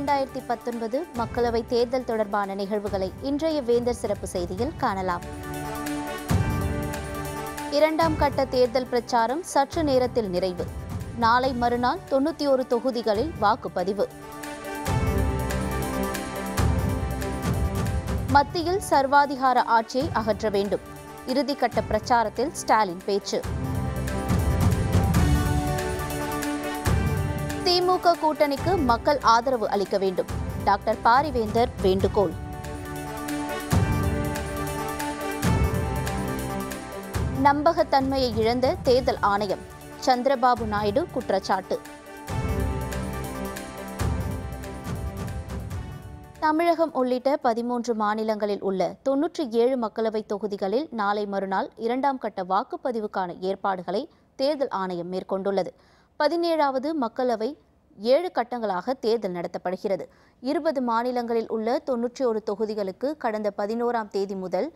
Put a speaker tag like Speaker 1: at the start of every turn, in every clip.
Speaker 1: இரண்டாயிரத்தி பத்தொன்பது மக்களவை தேர்தல் தொடர்பான நிகழ்வுகளை இன்றைய வேந்தர் சிறப்பு செய்தியில் காணலாம். இரண்டாம் கட்ட தேர்தல் பிரச்சாரம் சற்று நேரத்தில் நிறைவு. நாளை மறுநாள் தொண்ணூத்தி ஒரு தொகுதிகளில் வாக்குப்பதிவு. மத்தியில் சர்வாதிகார ஆட்சியை அகற்ற வேண்டும். இறுதிக்கட்ட பிரச்சாரத்தில் ஸ்டாலின் பேச்சு. திமுக கூட்டணிக்கு மக்கள் ஆதரவு அளிக்க வேண்டும். டாக்டர் பாரிவேந்தர் வேண்டுகோள். நம்பகத்தன்மையை இழந்த தேர்தல் ஆணையம். சந்திரபாபு நாயுடு குற்றச்சாட்டு. தமிழகம் உள்ளிட்ட பதிமூன்று மாநிலங்களில் உள்ள தொன்னூற்றி ஏழு மக்களவைத் தொகுதிகளில் நாளை மறுநாள் இரண்டாம் கட்ட வாக்குப்பதிவுக்கான ஏற்பாடுகளை தேர்தல் ஆணையம் மேற்கொண்டுள்ளது. பதினேழாவது மக்களவை ஏழு கட்டங்களாக தேர்தல் நடத்தப்படுகிறது. இருபது மாநிலங்களில் உள்ள தொன்னூற்றி ஒரு தொகுதிகளுக்கு கடந்த பதினோராம் தேதி முதல்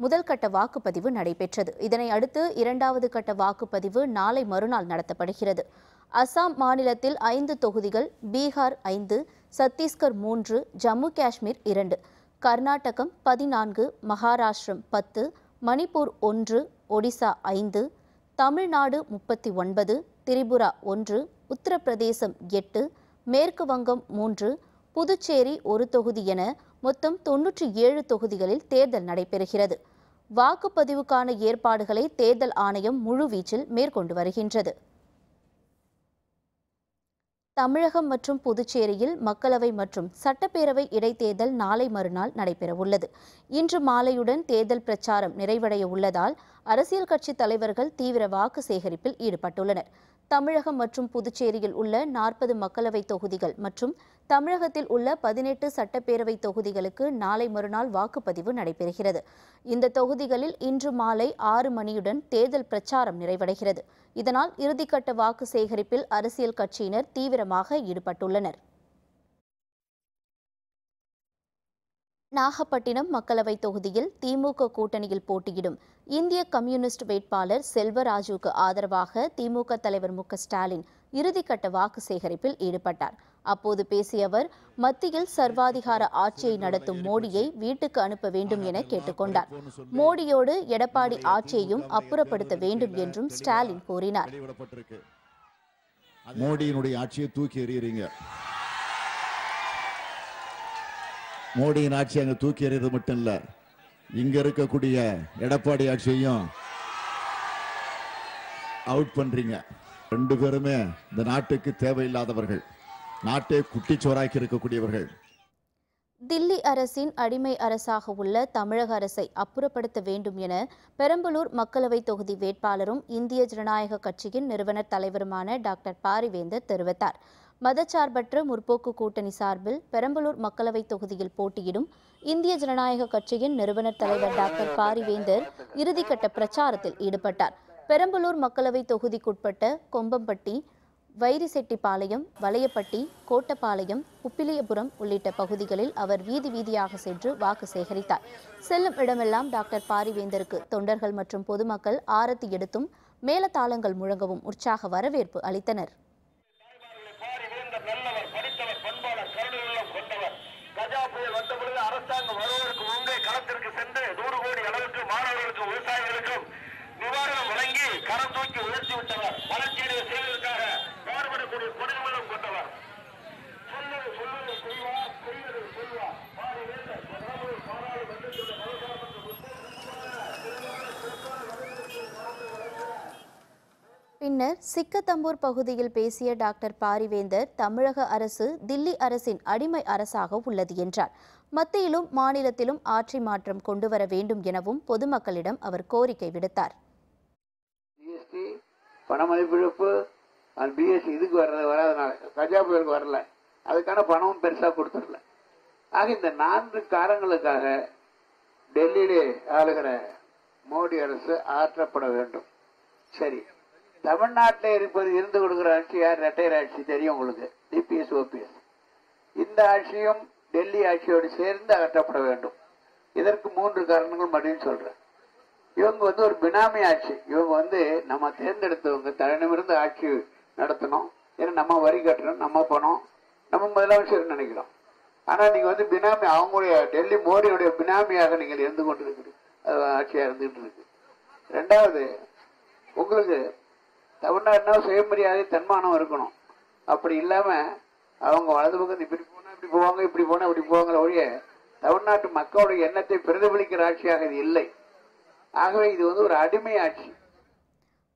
Speaker 1: முதல் கட்ட வாக்குப்பதிவு நடைபெற்றது. இதனை அடுத்து இரண்டாவது கட்ட வாக்குப்பதிவு நாளை மறுநாள் நடத்தப்படுகிறது. அசாம் மாநிலத்தில் ஐந்து தொகுதிகள் பீகார் ஐந்து சத்தீஸ்கர் மூன்று ஜம்மு காஷ்மீர் இரண்டு கர்நாடகம் பதினான்கு மகாராஷ்டிரம் பத்து மணிப்பூர் ஒன்று ஒடிசா ஐந்து தமிழ்நாடு முப்பத்தி ஒன்பது திரிபுரா ஒன்று உத்தரப்பிரதேசம் எட்டு மேற்கு வங்கம் மூன்று புதுச்சேரி ஒரு தொகுதி என மொத்தம் தொன்னூற்றி ஏழு தொகுதிகளில் தேர்தல் நடைபெறுகிறது. வாக்குப்பதிவுக்கான ஏற்பாடுகளை தேர்தல் ஆணையம் முழுவீச்சில் மேற்கொண்டு வருகின்றது. தமிழகம் மற்றும் புதுச்சேரியில் மக்களவை மற்றும் சட்டப்பேரவை இடைத்தேர்தல் நாளை மறுநாள் நடைபெறவுள்ளது. இன்று மாலையுடன் தேர்தல் பிரச்சாரம் நிறைவடைய உள்ளதால் அரசியல் கட்சி தலைவர்கள் தீவிர வாக்கு சேகரிப்பில் ஈடுபட்டுள்ளனர். தமிழகம் மற்றும் புதுச்சேரியில் உள்ள நாற்பது மக்களவை தொகுதிகள் மற்றும் தமிழகத்தில் உள்ள பதினெட்டு சட்டப்பேரவை தொகுதிகளுக்கு நாளை மறுநாள் வாக்குப்பதிவு நடைபெறுகிறது. இந்த தொகுதிகளில் இன்று மாலை ஆறு மணியுடன் தேர்தல் பிரச்சாரம் நிறைவடைகிறது. இதனால் இறுதிக்கட்ட வாக்கு சேகரிப்பில் அரசியல் கட்சியினர் தீவிரமாக ஈடுபட்டுள்ளனர். நாகப்பட்டினம் மக்களவை தொகுதியில் திமுக கூட்டணியில் போட்டியிடும் இந்திய கம்யூனிஸ்ட் வேட்பாளர் செல்வராஜுக்கு ஆதரவாக திமுக தலைவர் மு ஸ்டாலின் இறுதிக்கட்ட வாக்கு சேகரிப்பில் ஈடுபட்டார். அப்போது பேசிய அவர் மத்தியில் சர்வாதிகார ஆட்சியை நடத்தும் மோடியை வீட்டுக்கு அனுப்ப வேண்டும் என கேட்டுக்கொண்டார். மோடியோடு எடப்பாடி ஆட்சியையும் அப்புறப்படுத்த வேண்டும் என்றும் ஸ்டாலின் கூறினார்.
Speaker 2: மோடியினுடைய ஆட்சியை தூக்கி எறியறீங்க மோடியின் ஆட்சி அங்க தூக்கி எறியது மட்டும் இல்ல இங்க இருக்கக்கூடிய எடப்பாடி ஆட்சியையும் அவுட் பண்றீங்க. ரெண்டு பேருமே இந்த நாட்டுக்கு தேவையில்லாதவர்கள். நாட்டை குட்டிச்சோராக்கி இருக்கக்கூடியவர்கள்.
Speaker 1: தில்லி அரசின் அடிமை அரசாக உள்ள தமிழக அரசை அப்புறப்படுத்த வேண்டும் என பெரம்பலூர் மக்களவை தொகுதி வேட்பாளரும் இந்திய ஜனநாயக கட்சியின் நிறுவனர் தலைவருமான டாக்டர் பாரிவேந்தர் தெரிவித்தார். மதச்சார்பற்ற முற்போக்கு கூட்டணி சார்பில் பெரம்பலூர் மக்களவைத் தொகுதியில் போட்டியிடும் இந்திய ஜனநாயக கட்சியின் நிறுவனர் தலைவர் டாக்டர் பாரிவேந்தர் இறுதிக்கட்ட பிரச்சாரத்தில் ஈடுபட்டார். பெரம்பலூர் மக்களவைத் தொகுதிக்குட்பட்ட கொம்பம்பட்டி வைரிசெட்டிப்பாளையம் வளையப்பட்டி கோட்டப்பாளையம் உப்பிலியபுரம் உள்ளிட்ட பகுதிகளில் அவர் வீதி வீதியாக சென்று வாக்கு சேகரித்தார். செல்லும் இடமெல்லாம் டாக்டர் பாரிவேந்தருக்கு தொண்டர்கள் மற்றும் பொதுமக்கள் ஆரத்தி எடுத்தும் மேலதாளங்கள் முழங்கவும் உற்சாக வரவேற்பு அளித்தனர். பின்னர் சிக்கத்தம்பூர் பகுதியில் பேசிய டாக்டர் பாரிவேந்தர் தமிழக அரசு தில்லி அரசின் அடிமை அரசாக உள்ளது என்றார். மத்தியிலும் மாநிலத்திலும் ஆட்சி மாற்றம் கொண்டுவர வேண்டும் எனவும் பொதுமக்களிடம் அவர் கோரிக்கை விடுத்தார்.
Speaker 3: ஜிஎஸ்டி அந்த பிஎஸ்சி இதுக்கு வர்றது வராதனால கஜா புயலுக்கு வரல. அதுக்கான பணமும் பெருசாக கொடுத்துடல. ஆக இந்த நான்கு காரணங்களுக்காக டெல்லியிலே ஆளுகிற மோடி அரசு ஆற்றப்பட வேண்டும். சரி. தமிழ்நாட்டில் இருப்பது இருந்து கொடுக்கிற ஆட்சி யார்? ரெட்டையர் ஆட்சி தெரியும் உங்களுக்கு. டிபிஎஸ் ஓபிஎஸ் இந்த ஆட்சியும் டெல்லி ஆட்சியோடு சேர்ந்து அகற்றப்பட வேண்டும். இதற்கு மூன்று காரணங்கள் மறுபடியும் சொல்றேன். இவங்க வந்து ஒரு பினாமி ஆட்சி. இவங்க வந்து நம்ம தேர்ந்தெடுத்தவங்க தலைநிமிருந்து ஆட்சி நடத்தணும். ஏன்னா நம்ம வரி கட்டணும் நம்ம பணம்.
Speaker 4: நம்ம முதலமைச்சர் நினைக்கிறோம். ஆனா நீங்க வந்து பினாமி அவங்களுடைய டெல்லி மோடியுடைய பினாமியாக நீங்கள் இருந்து கொண்டிருக்கிறீங்க. அது ஆட்சியா இருந்துகிட்டு இருக்கு. ரெண்டாவது உங்களுக்கு தமிழ்நாடுனா சுயமரியாதை தன்மானம் இருக்கணும். அப்படி இல்லாம அவங்க வலது பக்கம் இப்படி போனா இப்படி போவாங்க இப்படி போனா இப்படி போவாங்கிற ஒழிய தமிழ்நாட்டு மக்களுடைய எண்ணத்தை பிரதிபலிக்கிற ஆட்சியாக இது இல்லை. ஆகவே இது வந்து ஒரு அடிமை ஆட்சி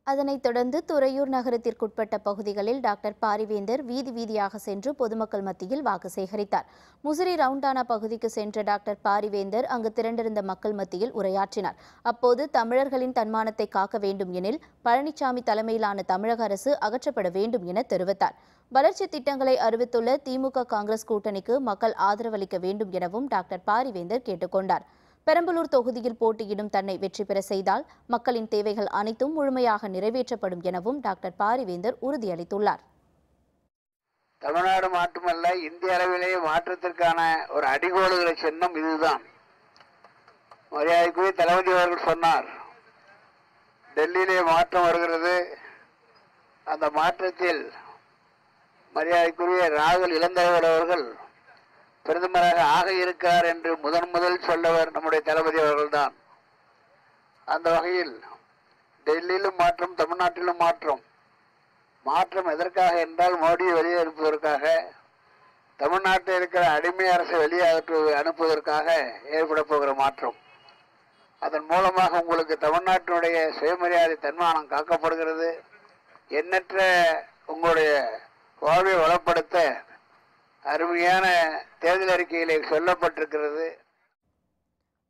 Speaker 1: அதனைத் தொடர்ந்து துறையூர் நகரத்திற்குட்பட்ட பகுதிகளில் டாக்டர் பாரிவேந்தர் வீதி வீதியாக சென்று பொதுமக்கள் மத்தியில் வாக்கு சேகரித்தார். முசிறி ரவுண்டானா பகுதிக்கு சென்ற டாக்டர் பாரிவேந்தர் அங்கு திரண்டிருந்த மக்கள் மத்தியில் உரையாற்றினார். அப்போது தமிழர்களின் தன்மானத்தை காக்க வேண்டும் எனில் பழனிசாமி தலைமையிலான தமிழக அரசு அகற்றப்பட வேண்டும் என தெரிவித்தார். வளர்ச்சி திட்டங்களை அறிவித்துள்ள திமுக காங்கிரஸ் கூட்டணிக்கு மக்கள் ஆதரவளிக்க வேண்டும் எனவும் டாக்டர் பாரிவேந்தர் கேட்டுக்கொண்டார். பெரம்பலூர் தொகுதியில் போட்டியிடும் தன்னை வெற்றி பெற செய்தால் மக்களின் தேவைகள் அனைத்தும் முழுமையாக நிறைவேற்றப்படும் எனவும் டாக்டர் பாரிவேந்தர் உறுதியளித்துள்ளார்.
Speaker 4: தமிழ்நாடு மட்டுமல்ல இந்திய அளவிலேயே மாற்றத்திற்கான ஒரு அடிகோடுகிற சின்னம் இதுதான். மரியாதைக்குரிய தளபதி அவர்கள் சொன்னார் டெல்லியிலே மாற்றம் வருகிறது. அந்த மாற்றத்தில் மரியாதைக்குரிய ராகுல் இளந்தலைவர் அவர்கள் பிரதமராக ஆக இருக்கிறார் என்று முதன் முதல் சொல்லவர் நம்முடைய தளபதி அவர்கள்தான். அந்த வகையில் டெல்லியிலும் மாற்றம் தமிழ்நாட்டிலும் மாற்றம். மாற்றம் எதற்காக என்றால் மோடியை வெளியே அனுப்புவதற்காக தமிழ்நாட்டில் இருக்கிற அடிமை அரசை வெளியே அனுப்புவதற்காக ஏற்பட போகிற மாற்றம். அதன் மூலமாக உங்களுக்கு தமிழ்நாட்டினுடைய சுயமரியாதை தன்மானம் காக்கப்படுகிறது. எண்ணற்ற உங்களுடைய வாழ்வை வளப்படுத்த அருமையான தேர்தல் அறிக்கையிலே சொல்லப்பட்டிருக்கிறது.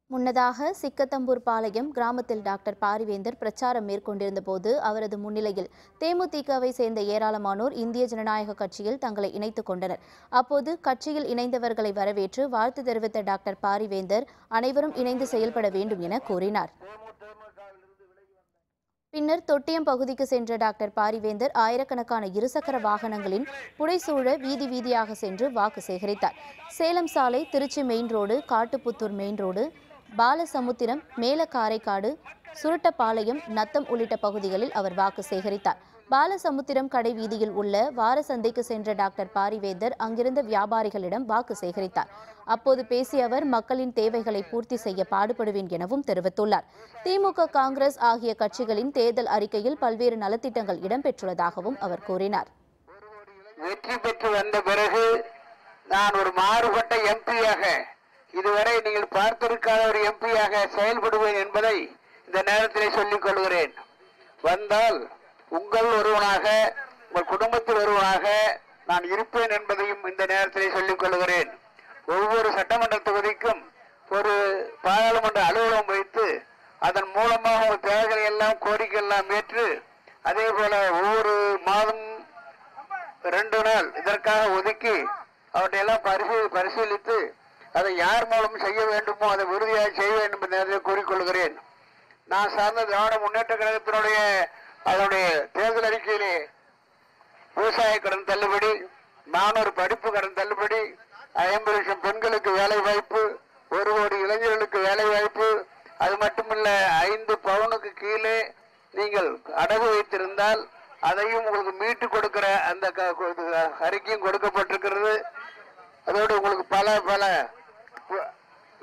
Speaker 1: முன்னதாக சிக்கத்தம்பூர் பாளையம் கிராமத்தில் டாக்டர் பாரிவேந்தர் பிரச்சாரம் மேற்கொண்டிருந்த போது அவரது முன்னிலையில் தேமுதிகவை சேர்ந்த ஏராளமானோர் இந்திய ஜனநாயக கட்சியில் தங்களை இணைத்துக் கொண்டனர். அப்போது கட்சியில் இணைந்தவர்களை வரவேற்று வாழ்த்து தெரிவித்த டாக்டர் பாரிவேந்தர் அனைவரும் இணைந்து செயல்பட வேண்டும் என கூறினார். பின்னர் தொட்டியம் பகுதிக்கு சென்ற டாக்டர் பாரிவேந்தர் ஆயிரக்கணக்கான இருசக்கர வாகனங்களின் புடைசூழ வீதி வீதியாக சென்று வாக்கு சேகரித்தார். சேலம் சாலை Tiruchi main road Kattuputhur main road Balasamudram மேல காரைக்காடு சுருட்டப்பாளையம் நத்தம் உள்ளிட்ட பகுதிகளில் அவர் வாக்கு சேகரித்தார். பாலசமுத்திரம் கடை வீதியில் உள்ள வாரசந்தைக்கு சென்ற டாக்டர் பாரிவேந்தர் அங்கிருந்த வியாபாரிகளிடம் வாக்கு சேகரித்தார். அப்போது பேசிய அவர் மக்களின் தேவைகளை பூர்த்தி செய்ய பாடுபடுவேன் எனவும் தெரிவித்துள்ளார். திமுக காங்கிரஸ் ஆகிய கட்சிகளின் தேர்தல் அறிக்கையில் பல்வேறு நலத்திட்டங்கள் இடம்பெற்றுள்ளதாகவும் அவர் கூறினார்.
Speaker 4: வெற்றி பெற்று வந்த பிறகு நான் ஒரு மாறுபட்ட எம்பியாக இதுவரை நீங்கள் பார்த்திருக்காத ஒரு எம்பியாக செயல்படுவேன் என்பதை இந்த நேரத்திலே சொல்லிக் கொள்கிறேன். வந்தால் உங்கள் ஒருவனாக உங்கள் குடும்பத்தில் ஒருவனாக நான் இருப்பேன் என்பதையும் இந்த நேரத்திலே சொல்லிக் கொள்கிறேன். ஒவ்வொரு சட்டமன்ற தொகுதிக்கும் ஒரு பாராளுமன்ற அலுவலகம் வைத்து அதன் மூலமாக உங்கள் தேவைகளை எல்லாம் கோரிக்கை எல்லாம் ஏற்று அதே போல ஒவ்வொரு மாதம் ரெண்டு நாள் இதற்காக ஒதுக்கி அவற்றை எல்லாம் பரிசீலித்து அதை யார் மூலம் செய்ய வேண்டுமோ அதை உறுதியாக செய்ய வேண்டும் நேரத்தில் கூறிக்கொள்கிறேன் நான் சார்ந்த திராவிட முன்னேற்ற கழகத்தினுடைய அதனுடைய தேர்தல் அறிக்கையிலே விவசாய கடன் தள்ளுபடி மாணவர் படிப்பு கடன் தள்ளுபடி ஐம்பது லட்சம் பெண்களுக்கு வேலை வாய்ப்பு ஒரு கோடி இளைஞர்களுக்கு வேலை வாய்ப்பு அது மட்டுமல்ல ஐந்து பவுனுக்கு கீழே நீங்கள் அடகு வைத்திருந்தால் அதையும் உங்களுக்கு மீட்டு கொடுக்கிற அந்த க- அறிக்கையும் கொடுக்கப்பட்டிருக்கிறது. அதோடு உங்களுக்கு பல பல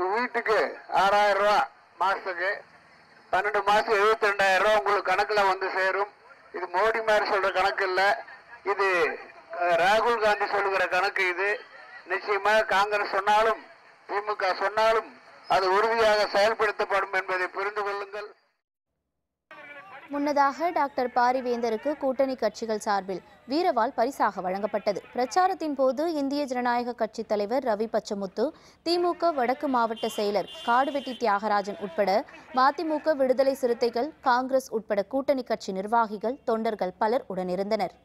Speaker 4: வீட்டுக்கு ஆறாயிரம் ரூபா மாசத்துக்கு பன்னெண்டு மாசம் எழுபத்தி ரெண்டாயிரம் ரூபா உங்களுக்கு கணக்குல வந்து சேரும். இது மோடி மாதிரி சொல்ற கணக்கு இல்ல. இது ராகுல் காந்தி சொல்லுகிற கணக்கு இது. நிச்சயமாக காங்கிரஸ் சொன்னாலும் திமுக சொன்னாலும் அது உறுதியாக செயல்படுத்தப்படும் என்பதை புரிந்து கொள்ளுங்கள்.
Speaker 1: முன்னதாக டாக்டர் பாரிவேந்தருக்கு கூட்டணி கட்சிகள் சார்பில் வீரவால் பரிசாக வழங்கப்பட்டது. பிரச்சாரத்தின் போது இந்திய ஜனநாயக கட்சி தலைவர் ரவி பச்சமுத்து திமுக வடக்கு மாவட்ட செயலர் காடுவெட்டி தியாகராஜன் உட்பட மதிமுக விடுதலை சிறுத்தைகள் காங்கிரஸ் உட்பட கூட்டணி கட்சி நிர்வாகிகள் தொண்டர்கள் பலர் உடனிருந்தனர்.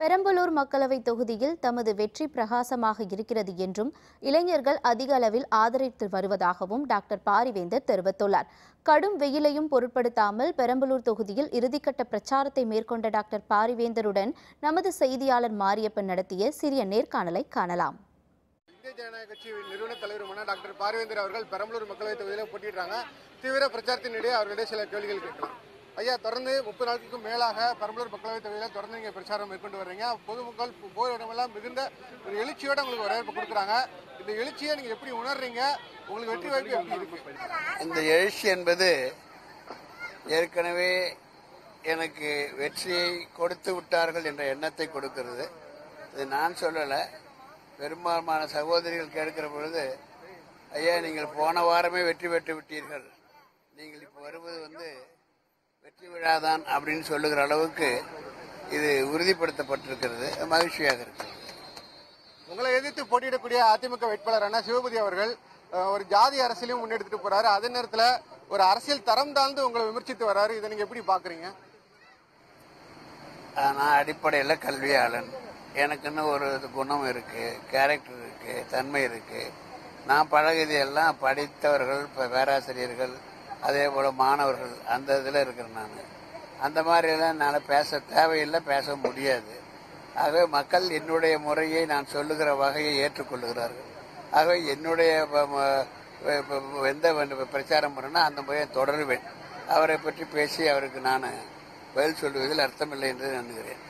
Speaker 1: பெரம்பலூர் மக்களவை தொகுதியில் தமது வெற்றி பிரகாசமாக இருக்கிறது என்றும் இளைஞர்கள் அதிக அளவில் ஆதரித்து வருவதாகவும் டாக்டர் பாரிவேந்தர் தெரிவித்துள்ளார். கடும் வெயிலையும் பொருட்படுத்தாமல் பெரம்பலூர் தொகுதியில் இறுதிக்கட்ட பிரச்சாரத்தை மேற்கொண்ட டாக்டர் பாரிவேந்தருடன் நமது செய்தியாளர் மாரியப்பன் நடத்திய சிறிய நேர்காணலை காணலாம்.
Speaker 5: இந்திய ஜனநாயக கட்சி நிறுவன தலைவருமான டாக்டர் பாரிவேந்தர் அவர்கள் பெரம்பலூர் மக்களவைத் தொகுதியில் போட்டியிடுறாங்க. தீவிர பிரச்சாரத்தினிடையே அவர்களிடையே சில கேள்விகள் கேட்கலாம். ஐயா தொடர்ந்து முப்பது நாட்களுக்கும் மேலாக பெரம்பலூர் மக்களவைத் தொகுதியில் தொடர்ந்து நீங்கள் பிரச்சாரம் மேற்கொண்டு வர்றீங்க. பொதுமக்கள் போகிற இடமெல்லாம் மிகுந்த ஒரு எழுச்சியோட உங்களுக்கு வரவேற்பு கொடுக்குறாங்க. இந்த எழுச்சியை நீங்கள் எப்படி உணர்றீங்க? உங்களுக்கு வெற்றி வாய்ப்பு எப்படி இருக்கு?
Speaker 4: இந்த எழுச்சி என்பது ஏற்கனவே எனக்கு வெற்றியை கொடுத்து விட்டார்கள் என்ற எண்ணத்தை கொடுக்கிறது. இது நான் சொல்லலை. பெரும்பாலான சகோதரிகள் கேட்கிற பொழுது ஐயா நீங்கள் போன வாரமே வெற்றி பெற்று விட்டீர்கள். நீங்கள் இப்போ வருவது வந்து வெற்றி விழாதான் அப்படின்னு சொல்லுகிற அளவுக்கு இது உறுதிப்படுத்தப்பட்டிருக்கிறது. மகிழ்ச்சியாக இருக்கிறது.
Speaker 5: உங்களை எதிர்த்து போட்டியிடக்கூடிய அதிமுக வேட்பாளரான சிவபதி அவர்கள் ஒரு ஜாதி அரசியலையும் முன்னெடுத்துட்டு போறாரு. அதே நேரத்தில் ஒரு அரசியல் தரம் தாழ்ந்து உங்களை விமர்சித்து வர்றாரு இதை நீங்க எப்படி பாக்குறீங்க?
Speaker 4: நான் அடிப்படையில் கல்வியாளன். எனக்குன்னு ஒரு குணம் இருக்கு கேரக்டர் இருக்கு தன்மை இருக்கு. நான் பழகியது எல்லாம் படித்தவர்கள் பேராசிரியர்கள் அதே போல் மாணவர்கள் அந்த இதில் இருக்கிறேன் நான். அந்த மாதிரியெல்லாம் என்னால் பேச தேவையில்லை பேச முடியாது. ஆகவே மக்கள் என்னுடைய முறையை நான் சொல்லுகிற வகையை ஏற்றுக்கொள்ளுகிறார்கள். ஆகவே என்னுடைய எந்த பிரச்சாரம் பண்ணனா அந்த முறையை தொடருவேன். அவரை பற்றி பேசி அவருக்கு நான் பதில் சொல்லுவதில் அர்த்தமில்லை என்று எண்ணுகிறேன்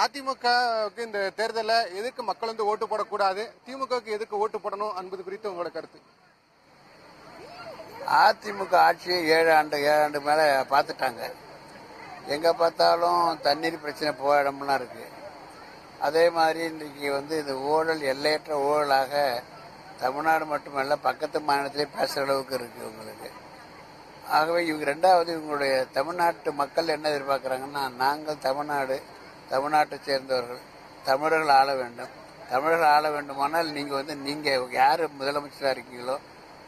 Speaker 5: அதிமுகவுக்கு இந்த தேர்தலில் எதுக்கு மக்கள் வந்து ஓட்டு போடக்கூடாது? திமுகவுக்கு எதுக்கு ஓட்டு போடணும் என்பது குறித்து உங்களோட கருத்து.
Speaker 4: அதிமுக ஆட்சியை ஏழு ஆண்டு ஏழு ஆண்டு மேலே பார்த்துட்டாங்க. எங்கே பார்த்தாலும் தண்ணீர் பிரச்சனை போக இடம்லாம் இருக்கு. அதே மாதிரி இன்றைக்கி வந்து இந்த ஊழல் எல்லையற்ற ஊழலாக தமிழ்நாடு மட்டுமல்ல பக்கத்து மாநிலத்திலே பேசுகிற அளவுக்கு இருக்குது உங்களுக்கு ஆகவே இவங்க ரெண்டாவது இவங்களுடைய தமிழ்நாட்டு மக்கள் என்ன எதிர்பார்க்குறாங்கன்னா நாங்கள் தமிழ்நாடு தமிழ்நாட்டை சேர்ந்தவர்கள் தமிழர்கள் ஆள வேண்டும். தமிழர்கள் ஆள வேண்டுமானால் நீங்கள் வந்து நீங்கள் யார் முதலமைச்சராக இருக்கீங்களோ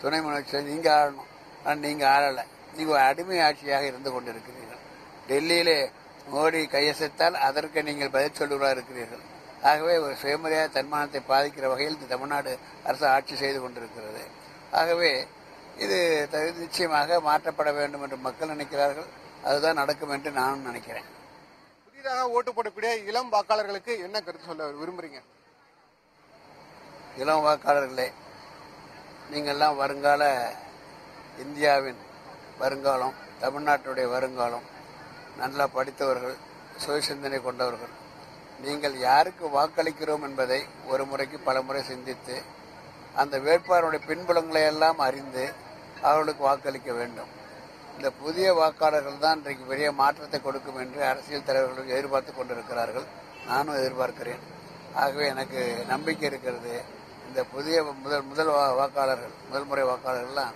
Speaker 4: துணை முதலமைச்சர் நீங்கள் ஆளணும் ஆனால் நீங்கள் ஆளலை நீங்கள் ஒரு அடிமை ஆட்சியாக இருந்து கொண்டிருக்கிறீர்கள். டெல்லியிலே மோடி கையசைத்தால் அதற்கு நீங்கள் பதில் சொல்லுவதாக இருக்கிறீர்கள். ஆகவே ஒரு சுயமரியாதை தன்மானத்தை பாதிக்கிற வகையில் இந்த தமிழ்நாடு அரசு ஆட்சி செய்து கொண்டிருக்கிறது. ஆகவே இது நிச்சயமாக மாற்றப்பட வேண்டும் என்று மக்கள் நினைக்கிறார்கள். அதுதான் நடக்கும் என்று நானும் நினைக்கிறேன்.
Speaker 5: புதிதாக ஓட்டு போடக்கூடிய இளம் வாக்காளர்களுக்கு என்ன கருத்து சொல்ல விரும்புறீங்க?
Speaker 4: இளம் வாக்காளர்களே நீங்கள்லாம் வருங்கால இந்தியாவின் வருங்காலம் தமிழ்நாட்டுடைய வருங்காலம் நல்லா படித்தவர்கள் சுயசிந்தனை கொண்டவர்கள். நீங்கள் யாருக்கு வாக்களிக்கிறோம் என்பதை ஒரு முறைக்கு பல முறை சிந்தித்து அந்த வேட்பாளருடைய பின்புலங்களை எல்லாம் அறிந்து அவர்களுக்கு வாக்களிக்க வேண்டும். இந்த புதிய வாக்காளர்கள் தான் இன்றைக்கு பெரிய மாற்றத்தை கொடுக்கும் என்று அரசியல் தலைவர்கள் எதிர்பார்த்து கொண்டிருக்கிறார்கள். நானும் எதிர்பார்க்கிறேன். ஆகவே எனக்கு நம்பிக்கை இருக்கிறது. இந்த புதிய முதல் முதல் வா- வாக்காளர்கள் முதல் முறை வாக்காளர்கள்லாம்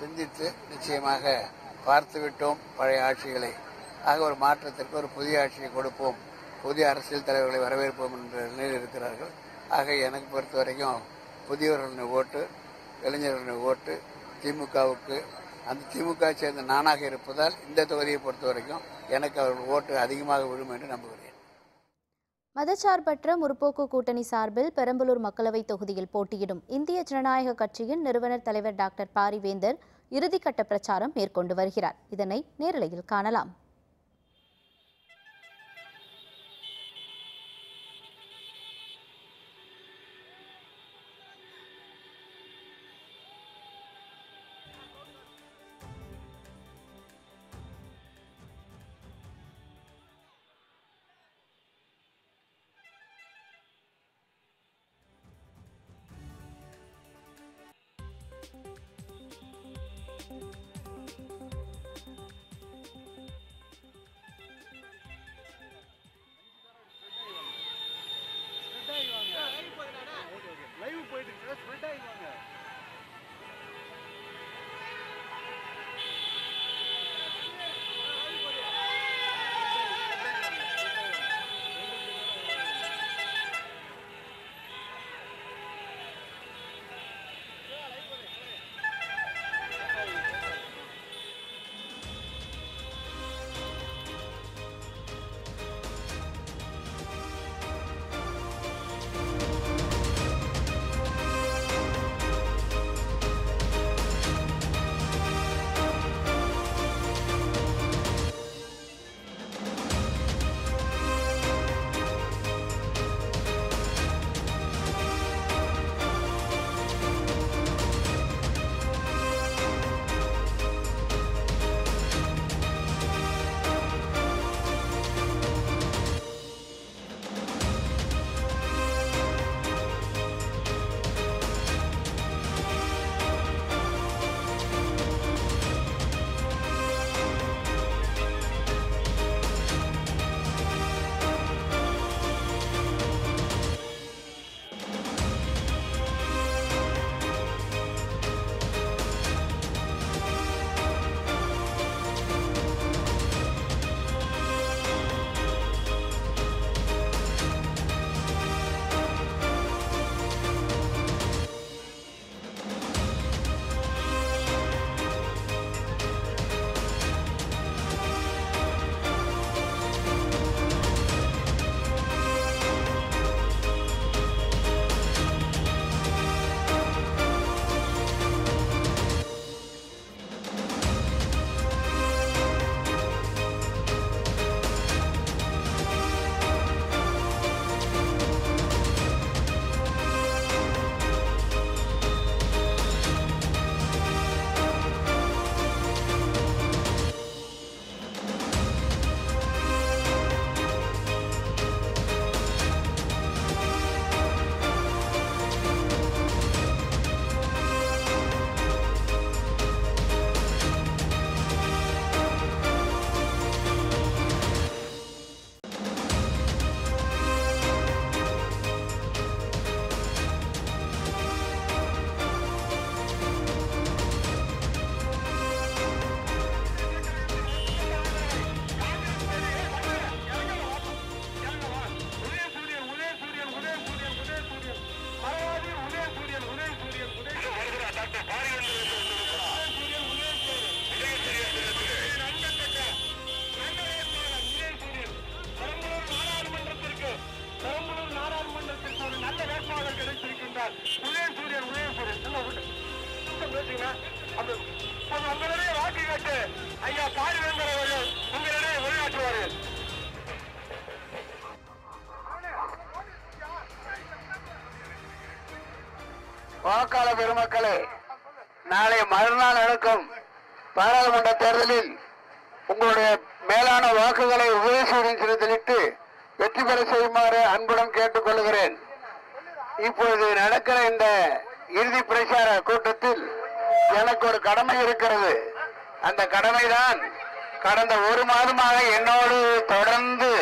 Speaker 4: சிந்தித்து நிச்சயமாக பார்த்துவிட்டோம் பழைய ஆட்சிகளை. ஆக ஒரு மாற்றத்திற்கு ஒரு புதிய ஆட்சியை கொடுப்போம். புதிய அரசியல் தலைவர்களை வரவேற்போம் என்ற நிலையில் இருக்கிறார்கள். ஆக எனக்கு பொறுத்த வரைக்கும் புதியவர்களின் ஓட்டு இளைஞர்களின் ஓட்டு திமுகவுக்கு அந்த திமுக சேர்ந்த நானாக இருப்பதால் இந்த தொகுதியை பொறுத்த வரைக்கும் எனக்கு அவர்கள் ஓட்டு அதிகமாக விழும் என்று நம்புகிறேன்.
Speaker 1: மதச்சார்பற்ற முற்போக்கு கூட்டணி சார்பில் பெரம்பலூர் மக்களவைத் தொகுதியில் போட்டியிடும் இந்திய ஜனநாயக கட்சியின் நிறுவனர் தலைவர் டாக்டர் பாரிவேந்தர் இறுதிக்கட்ட பிரச்சாரம் மேற்கொண்டு வருகிறார். இதனை நேரலையில் காணலாம்.
Speaker 4: மக்களே நாளை மறுநாள் நடக்கும் பாராளுமன்ற தேர்தலில் உங்களுடைய மேலான வாக்குகளை உபயோகசூரின் சின்னத்திலிட்டு வெற்றி பெற செய்யுமாறு அன்புடன் கேட்டுக்கொள்கிறேன். இப்பொழுது நடக்கிற இந்த இறுதி பிரச்சார கூட்டத்தில் எனக்கு ஒரு கடமை இருக்கிறது. அந்த கடமைதான் கடந்த ஒரு மாதமாக என்னோடு தொடர்ந்து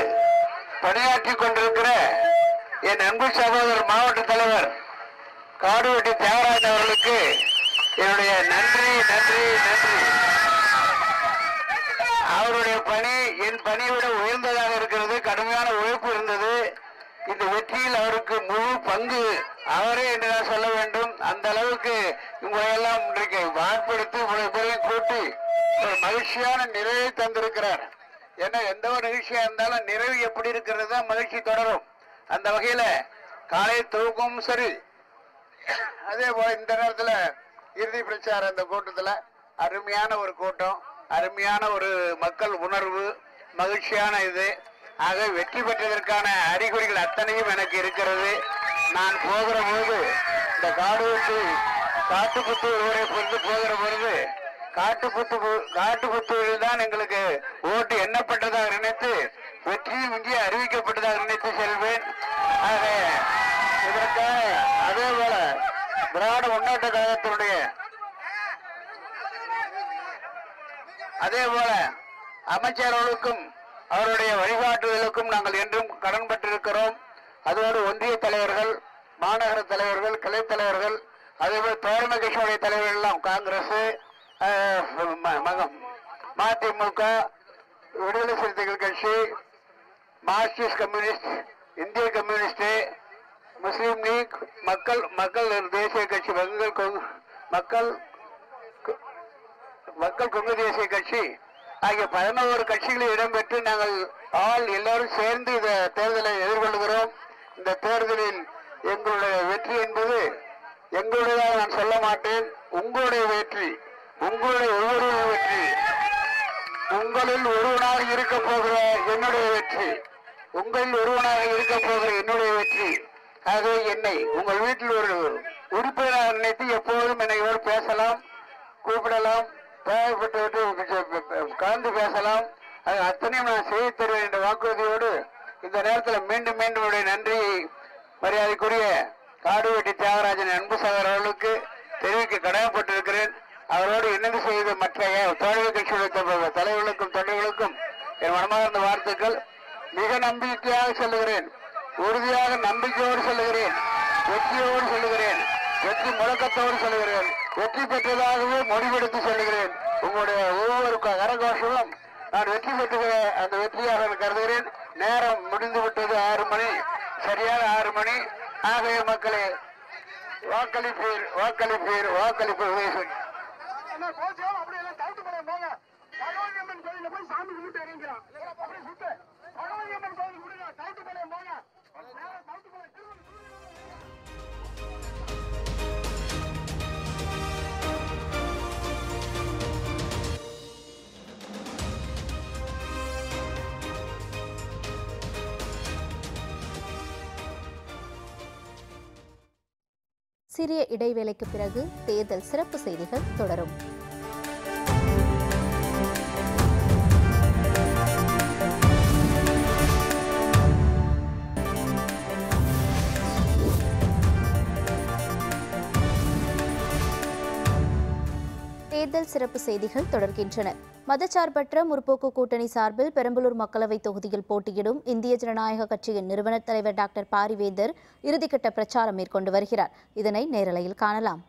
Speaker 4: பணியாற்றி கொண்டிருக்கிற என் அன்பு சகோதரர் மாவட்ட தலைவர் காடுவெட்டி தியாகராஜன் அவர்களுக்கு என்னுடைய நன்றி நன்றி நன்றி. அவருடைய பணி என் பணியை விட உயர்ந்ததாக இருக்கிறது கடுமையான உழைப்பு இருந்தது. இந்த வெற்றியில் அவருக்கு முழு பங்கு அவரே என்று நான் சொல்ல வேண்டும். அந்த அளவுக்கு உங்களை எல்லாம் இன்றைக்கு வாய்ப்படுத்தி உங்களை பேரையும் கூட்டி ஒரு மகிழ்ச்சியான நிறைவை தந்திருக்கிறார். ஏன்னா எந்த ஒரு நிகழ்ச்சியா இருந்தாலும் நிறைவு எப்படி இருக்கிறது தான் மகிழ்ச்சி தொடரும். அந்த வகையில காலை தூக்கமும் சரி அதே போல இந்த நேரத்துல இறுதி பிரச்சாரம் இந்த கூட்டத்துல அருமையான ஒரு கூட்டம் அருமையான ஒரு மக்கள் உணர்வு மகிழ்ச்சியான இது. ஆக வெற்றி பெற்றதற்கான அறிகுறிகள் அத்தனையும் எனக்கு இருக்கிறது. நான் போகிற போது இந்த காடு விட்டு காட்டுப்புத்தூர் ஊரை பொறுத்து போகிற பொழுது காட்டுப்புத்து காட்டுப்புத்தூரில் தான் எங்களுக்கு ஓட்டு எண்ணப்பட்டதாக நினைத்து வெற்றியும் இங்கே அறிவிக்கப்பட்டதாக நினைத்து செல்வேன். ஆக இதற்காக அதே போல திராவிட முன்னேற்ற கழகத்தினுடைய அதே போல அமைச்சர்களுக்கும் அவருடைய வழிகாட்டுதலுக்கும் நாங்கள் என்றும் கடன் பெற்றிருக்கிறோம். அதோடு ஒன்றிய தலைவர்கள் மாநகர தலைவர்கள் கிளை தலைவர்கள் அதேபோல் தோழமை கட்சியுடைய தலைவர்கள் எல்லாம் காங்கிரஸ் ம- மதிமுக விடுதலை சிறுத்தைகள் கட்சி மார்க்சிஸ்ட் கம்யூனிஸ்ட் இந்திய கம்யூனிஸ்ட் முஸ்லீம் லீக் மக்கள் மக்கள் தேசிய கட்சி மக்கள் கொங்கு- மக்கள் மக்கள் கொங்கு தேசிய கட்சி ஆகிய பதினோரு கட்சிகளில் இடம்பெற்று நாங்கள் ஆள் எல்லாரும் சேர்ந்து இந்த தேர்தலை எதிர்கொள்கிறோம். இந்த தேர்தலில் எங்களுடைய வெற்றி என்பது எங்களுடையதாக நான் சொல்ல மாட்டேன். உங்களுடைய வெற்றி உங்களுடைய ஒவ்வொருவரின் வெற்றி உங்களில் ஒருவனாக இருக்க போகிற என்னுடைய வெற்றி உங்களில் ஒருவனாக இருக்க போகிற என்னுடைய வெற்றி. ஆகவே என்னை உங்கள் வீட்டில் ஒரு உறுப்பினராக நினைத்து எப்போதும் என்னை பேசலாம் கூப்பிடலாம் தேவைப்பட்டு கலந்து பேசலாம். அது அத்தனையும் நான் செய்து தருவேன் என்ற வாக்குறுதியோடு இந்த நேரத்தில் மீண்டும் மீண்டும் நன்றியை மரியாதைக்குரிய காடுவெட்டி தியாகராஜன் அன்பு சகோதரர் அவர்களுக்கு தெரிவிக்க கடமைப்பட்டிருக்கிறேன். அவரோடு இணைந்து செய்த மற்ற தோழர் கட்சியுடைய தலைவர்களுக்கும் தொண்டர்களுக்கும் என் மனமார்ந்த வாழ்த்துக்கள். மிக நம்பிக்கையாக சொல்லுகிறேன். உறுதியாக நம்பிக்கையோடு சொல்லுகிறேன். வெற்றியோடு சொல்லுகிறேன். வெற்றி முழக்கத்தோடு சொல்லுகிறேன். வெற்றி பெற்றதாகவே முடிவெடுத்து சொல்லுகிறேன். உங்களுடைய ஒவ்வொரு கரகோஷமும் நான் வெற்றி பெற்றுகிற அந்த வெற்றியாக கருதுகிறேன். நேரம் முடிந்து விட்டது ஆறு மணி. சரியான ஆறு மணி. ஆகவே மக்களே வாக்களிப்பீர் வாக்களிப்பீர்
Speaker 6: வாக்களிப்பு
Speaker 1: சிறிய இடைவேளைக்கு பிறகு தேர்தல் சிறப்பு செய்திகள் தொடரும். சிறப்பு செய்திகள் தொடர்கின்றன. மதச்சார்பற்ற முற்போக்கு கூட்டணி சார்பில் பெரம்பலூர் மக்களவைத் தொகுதியில் போட்டியிடும் இந்திய ஜனநாயக கட்சியின் நிறுவனர் தலைவர் டாக்டர் பாரிவேந்தர் இறுதிக்கட்ட பிரச்சாரம் மேற்கொண்டு வருகிறார். இதனை நேரலையில் காணலாம்.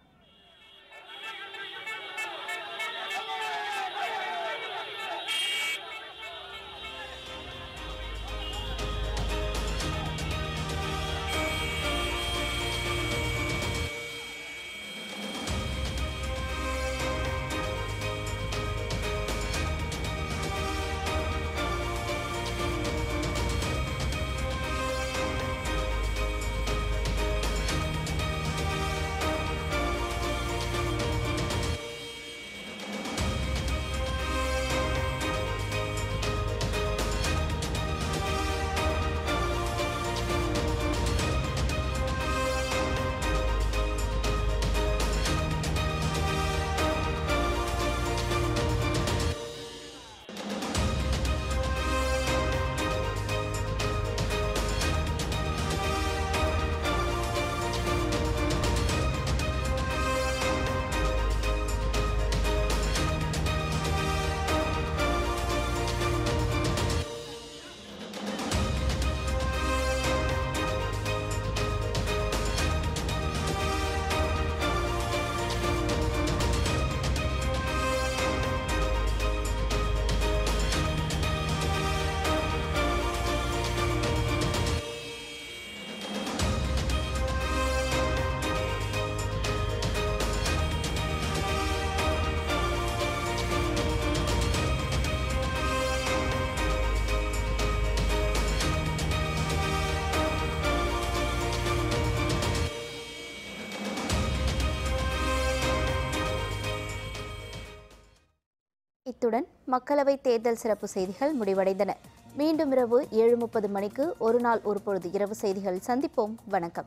Speaker 1: மக்களவைத் தேர்தல் சிறப்பு செய்திகள் முடிவடைந்தன. மீண்டும் இரவு ஏழு முப்பது மணிக்கு ஒரு நாள் ஒரு பொழுது இரவு செய்திகள் சந்திப்போம். வணக்கம்.